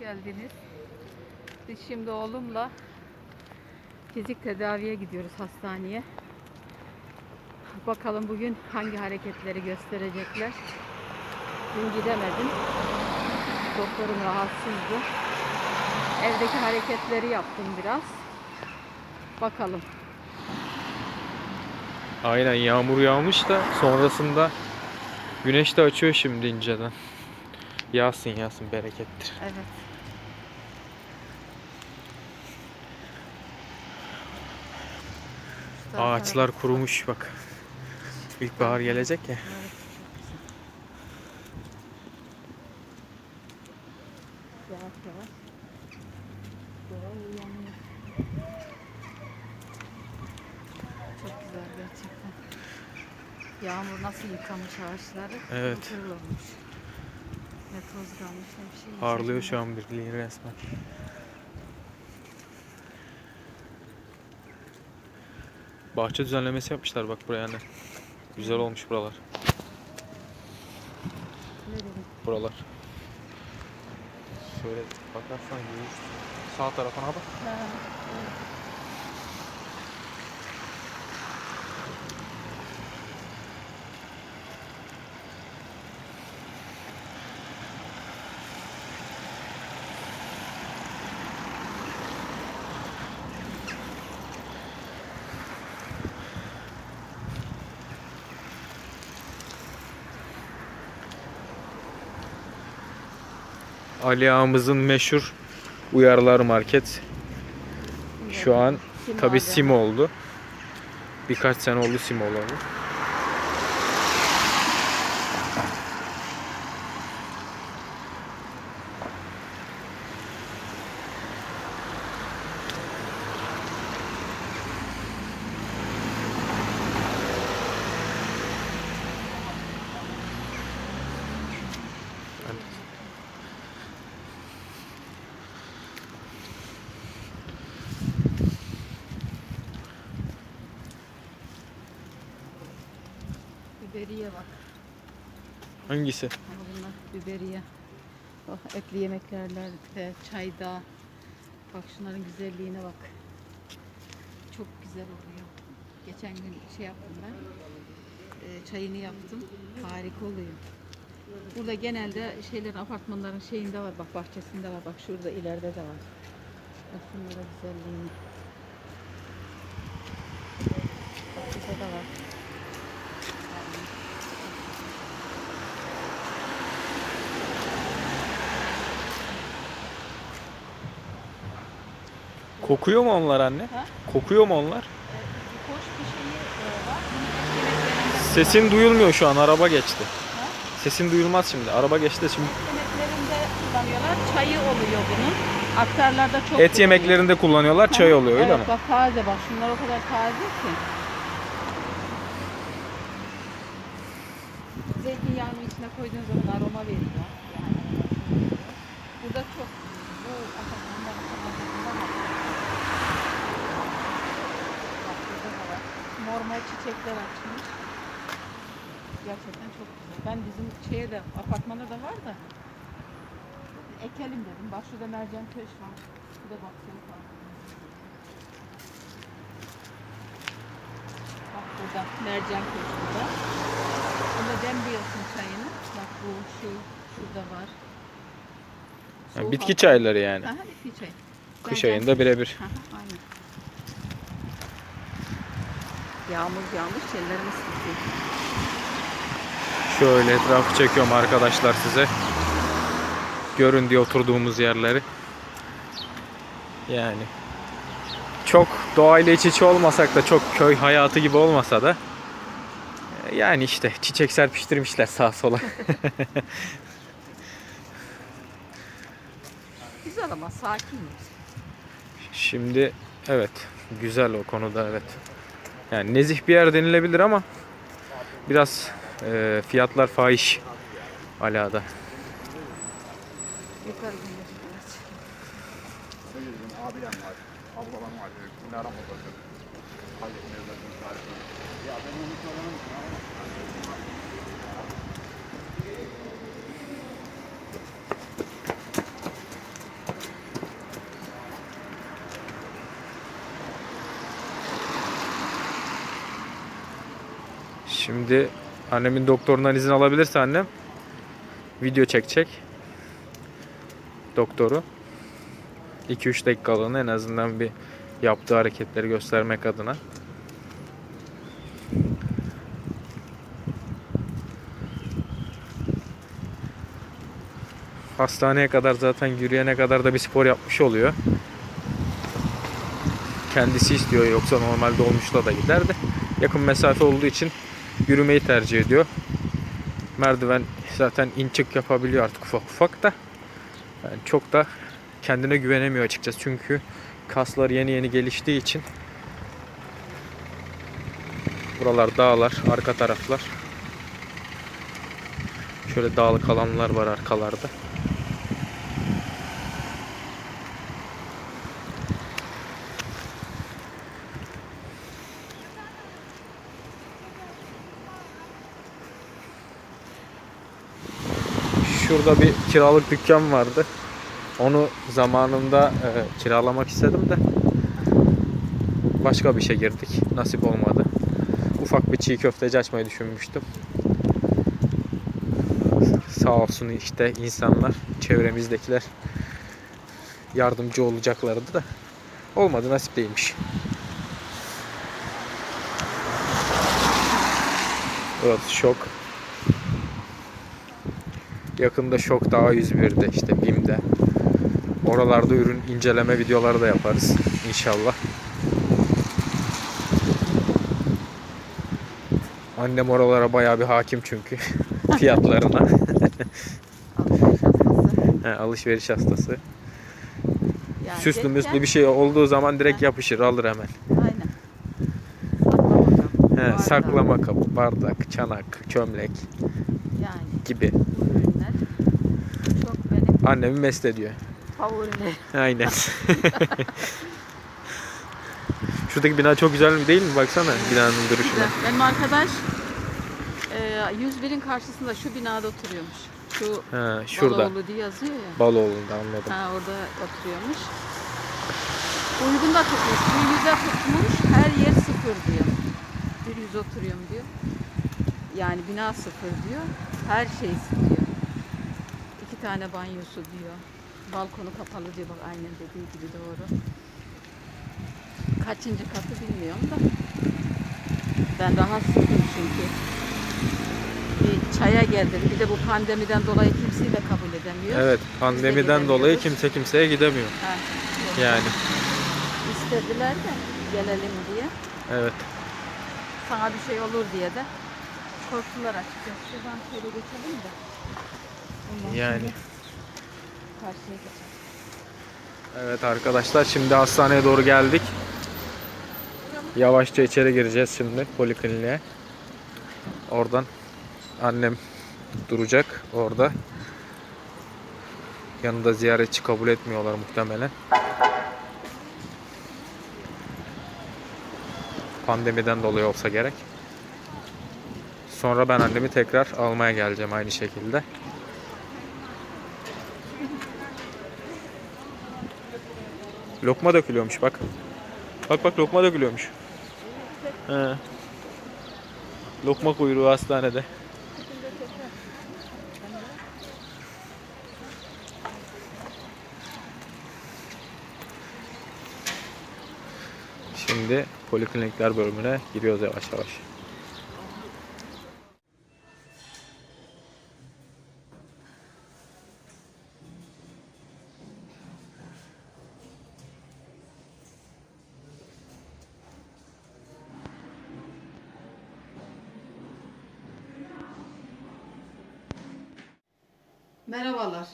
geldiniz. Biz şimdi oğlumla fizik tedaviye gidiyoruz hastaneye. Bakalım bugün hangi hareketleri gösterecekler. Dün gidemedim. Doktorum rahatsızdı. Evdeki hareketleri yaptım biraz. Bakalım. Aynen yağmur yağmış da sonrasında güneş de açıyor şimdi inceden. Yağsın yağsın berekettir. Evet. Şu tarafa Ağaçlar kurumuş bak. İlkbahar gelecek ya. Çok güzel gerçekten. Yağmur nasıl yıkamış ağaçları? Evet. Ne toz kalmış ne bir şey. İçerisinde. şu an birliğin resmen. Bahçe düzenlemesi yapmışlar bak buraya anne. Güzel olmuş buralar. Buralar. Şöyle bakarsan görürsün. Sağ tarafına bak. Ha. Ali Ağamızın meşhur Uyarlar Market. Şu an tabi abi. sim oldu. Birkaç sene oldu sim olalı. Biberiye bak. Hangisi? Ama bunlar biberiye. Oh, etli yemeklerde, çayda. Bak şunların güzelliğine bak. Çok güzel oluyor. Geçen gün şey yaptım ben. e, çayını yaptım. Harika oluyor. Burada genelde şeylerin apartmanların şeyinde var. Bak bahçesinde var. Bak şurada ileride de var. Bak şunlara güzelliğini. Bak burada da var. Kokuyor mu onlar anne? Ha? Kokuyor mu onlar? Bir hoş bir şeyi e, var. Sesin duyulmuyor şu an araba geçti. Ha? Sesin duyulmaz şimdi. Araba geçti şimdi. yemeklerinde kullanıyorlar. Çayı oluyor bunun. Aktarlarda çok Et kullanılıyor. yemeklerinde kullanıyorlar, çay oluyor öyle evet, mi? bak taze bak. Şunlar o kadar taze ki. İçine koyduğun zaman aroma veriyor. Yani. Burada çok bu var. Normal çiçekler açmış. Gerçekten çok güzel. Ben bizim şeye de apartmanda da var da ekelim dedim. Bak şurada mercan köş var. Bu da baksana var. Bak burada mercan köş burada. Bunda demliyorsun çayını. Bak bu şu şurada var. Yani Soğuk bitki hava. çayları yani. Aha, bitki çayı. Kış Mercan ayında birebir. Aynen. Yağmur yağmış ellerimiz titriyor. Şöyle etrafı çekiyorum arkadaşlar size. Görün diye oturduğumuz yerleri. Yani çok doğayla iç içe olmasak da çok köy hayatı gibi olmasa da yani işte çiçek serpiştirmişler sağa sola. Güzel ama sakin. Şimdi evet güzel o konuda evet. Yani nezih bir yer denilebilir ama biraz e, fiyatlar fahiş alada. Yukarı abiler var, ablalarım var. Bunlar. Şimdi annemin doktorundan izin alabilirse annem video çekecek. Doktoru. 2-3 dakikalığına en azından bir yaptığı hareketleri göstermek adına. Hastaneye kadar zaten yürüyene kadar da bir spor yapmış oluyor. Kendisi istiyor yoksa normalde olmuşla da gider de yakın mesafe olduğu için yürümeyi tercih ediyor. Merdiven zaten in çık yapabiliyor artık ufak ufak da. Yani çok da kendine güvenemiyor açıkçası çünkü kaslar yeni yeni geliştiği için buralar dağlar, arka taraflar. Şöyle dağlık alanlar var arkalarda. Şurada bir kiralık dükkan vardı. Onu zamanında e, kiralamak istedim de başka bir şey girdik. Nasip olmadı. Ufak bir çiğ köfteci açmayı düşünmüştüm. Sağ olsun işte insanlar, çevremizdekiler yardımcı olacaklardı da olmadı nasip değilmiş. Evet şok. Yakında şok daha 101'de işte BİM'de. Oralarda ürün inceleme videoları da yaparız inşallah. Annem oralara bayağı bir hakim çünkü fiyatlarına. Alışveriş hastası. He, alışveriş hastası. Yani Süslü derken- müslü bir şey olduğu zaman direkt yapışır alır hemen. Aynen. Saklama He, kabı, saklama kabı, bardak, çanak, çömlek Yani gibi. bu ürünler çok benim Annemi mest ediyor. favorilerim. Aynen. Şuradaki bina çok güzel mi değil mi? Baksana binanın duruşuna. Benim arkadaş e, 101'in karşısında şu binada oturuyormuş. Şu Ha, şurada. Baloğlu diye yazıyor ya. Baloğlu'nda anladım. Ha, orada oturuyormuş. Uygun da tutmuş. Bir yüze tutmuş. Her yer sıfır diyor. Bir yüz oturuyorum diyor. Yani bina sıfır diyor. Her şey diyor. İki tane banyosu diyor. Balkonu kapalı diyor. Bak aynen dediği gibi doğru. Kaçıncı katı bilmiyorum da. Ben rahatsızım çünkü. Bir çaya geldim. Bir de bu pandemiden dolayı kimseyi de kabul edemiyor. Evet, pandemiden dolayı kimse kimseye gidemiyor. Ha, Yani istediler de gelelim diye. evet. Sana bir şey olur diye de korktular açıkçası. Şuradan şöyle geçelim de. Ondan Yani. Karşıya. Evet arkadaşlar şimdi hastaneye doğru geldik. Yavaşça içeri gireceğiz şimdi polikliniğe. Oradan annem duracak orada. Yanında ziyaretçi kabul etmiyorlar muhtemelen. Pandemiden dolayı olsa gerek. Sonra ben annemi tekrar almaya geleceğim aynı şekilde. Lokma dökülüyormuş bak. Bak bak lokma dökülüyormuş. He. Lokma kuyruğu hastanede. Şimdi poliklinikler bölümüne giriyoruz yavaş yavaş. Merhabalar.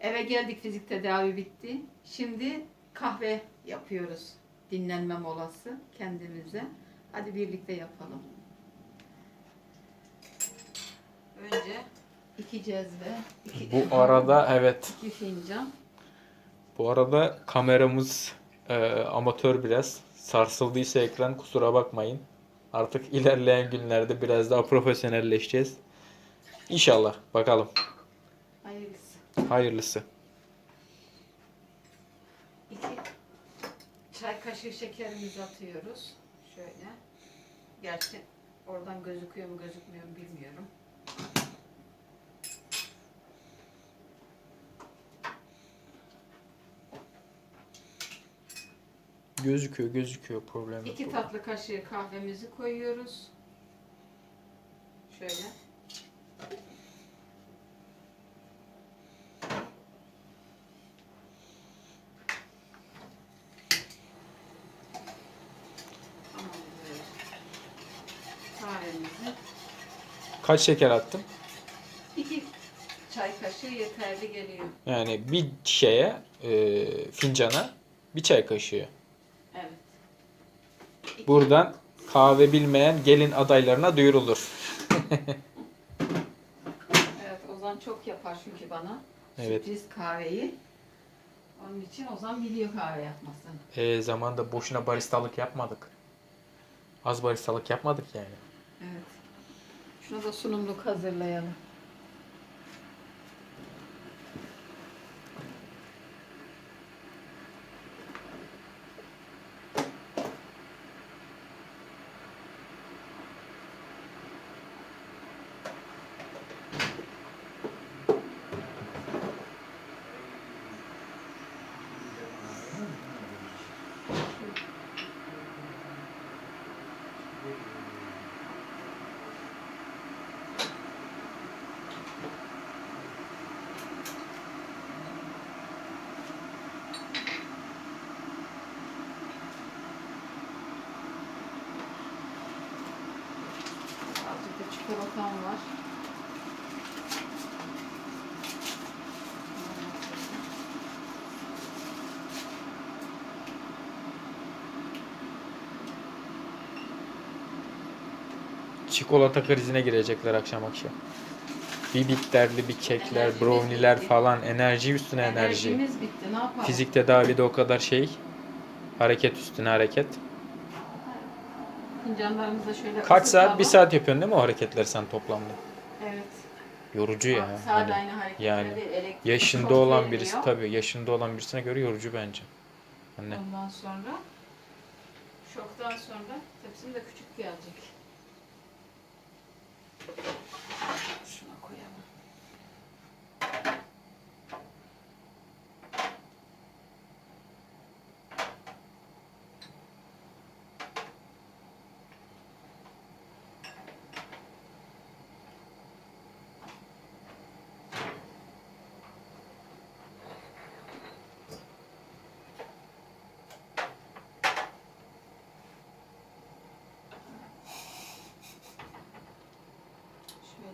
Eve geldik fizik tedavi bitti. Şimdi kahve yapıyoruz. Dinlenme molası kendimize. Hadi birlikte yapalım. Önce iki cezve, iki, Bu arada evet iki fincan. Bu arada kameramız e, amatör biraz. Sarsıldıysa ekran kusura bakmayın. Artık ilerleyen günlerde biraz daha profesyonelleşeceğiz. İnşallah. Bakalım. Hayırlısı. İki çay kaşığı şekerimizi atıyoruz. Şöyle. Gerçi Oradan gözüküyor mu gözükmüyor mu bilmiyorum. Gözüküyor gözüküyor problem yok. İki tatlı kaşığı kahvemizi koyuyoruz. Şöyle. Tamamdır. Kahvemizi Kaç şeker attım? iki çay kaşığı yeterli geliyor. Yani bir şeye e, fincana bir çay kaşığı. Evet. İki- Buradan kahve bilmeyen gelin adaylarına duyurulur. Evet Ozan çok yapar çünkü bana. Evet. Sürpriz kahveyi. Onun için Ozan biliyor kahve yapmasını. E, zamanda boşuna baristalık yapmadık. Az baristalık yapmadık yani. Evet. Şuna da sunumluk hazırlayalım. Azıcık da çikolatam var. Çikolata krizine girecekler akşam akşam. Bir bitterli, bir kekler, Enerjimiz browniler bitti. falan. Enerji üstüne enerji. Enerjimiz bitti. Ne yapalım? Fizik tedavide o kadar şey. Hareket üstüne hareket. Şöyle Kaç saat? ısıtalım. Bir saat yapıyorsun değil mi o hareketleri sen toplamda? Evet. Yorucu ya. Sadece Hani aynı hareketleri yani elektrik yaşında olan veriliyor. birisi tabii yaşında olan birisine göre yorucu bence. Anne. Ondan sonra şoktan sonra tepsim de küçük gelecek. あっ。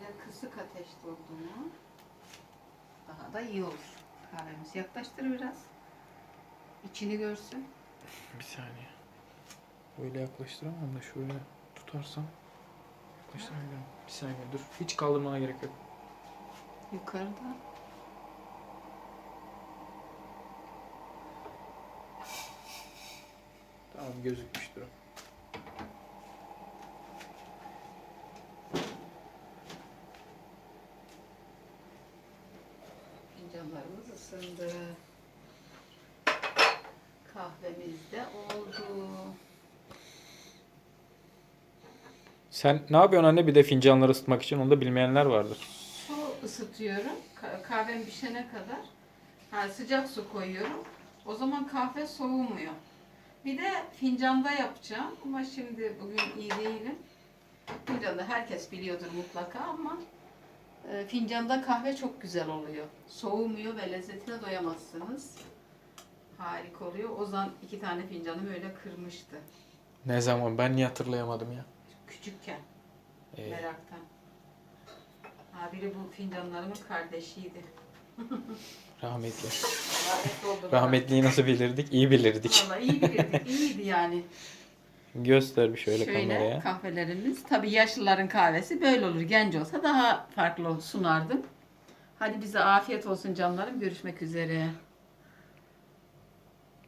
Şöyle kısık ateşte olduğunu daha da iyi olur. Kahvemizi yaklaştır biraz. İçini görsün. Bir saniye. Böyle yaklaştıramam da şöyle tutarsam yaklaştıramıyorum. Bir saniye dur. Hiç kaldırmana gerek yok. Yukarıda. Tamam gözükmüştür o. Kahvemiz de oldu. Sen ne yapıyorsun anne bir de fincanları ısıtmak için onu da bilmeyenler vardır. Su ısıtıyorum. Ka- kahvem pişene kadar. Ha, sıcak su koyuyorum. O zaman kahve soğumuyor. Bir de fincanda yapacağım ama şimdi bugün iyi değilim. Fincanda herkes biliyordur mutlaka ama e, fincanda kahve çok güzel oluyor. Soğumuyor ve lezzetine doyamazsınız. Harika oluyor. Ozan iki tane fincanımı öyle kırmıştı. Ne zaman ben niye hatırlayamadım ya. Küçükken. Ee, Meraktan. Ha, biri bu fincanlarımın kardeşiydi. rahmetli. Rahmetli oldu. Rahmetliyi nasıl bilirdik? İyi bilirdik. Vallahi iyi bilirdik. iyiydi yani. Göster bir şöyle, Şöyle kameraya. kahvelerimiz. Tabii yaşlıların kahvesi böyle olur. Genç olsa daha farklı sunardım. Hadi bize afiyet olsun canlarım. Görüşmek üzere.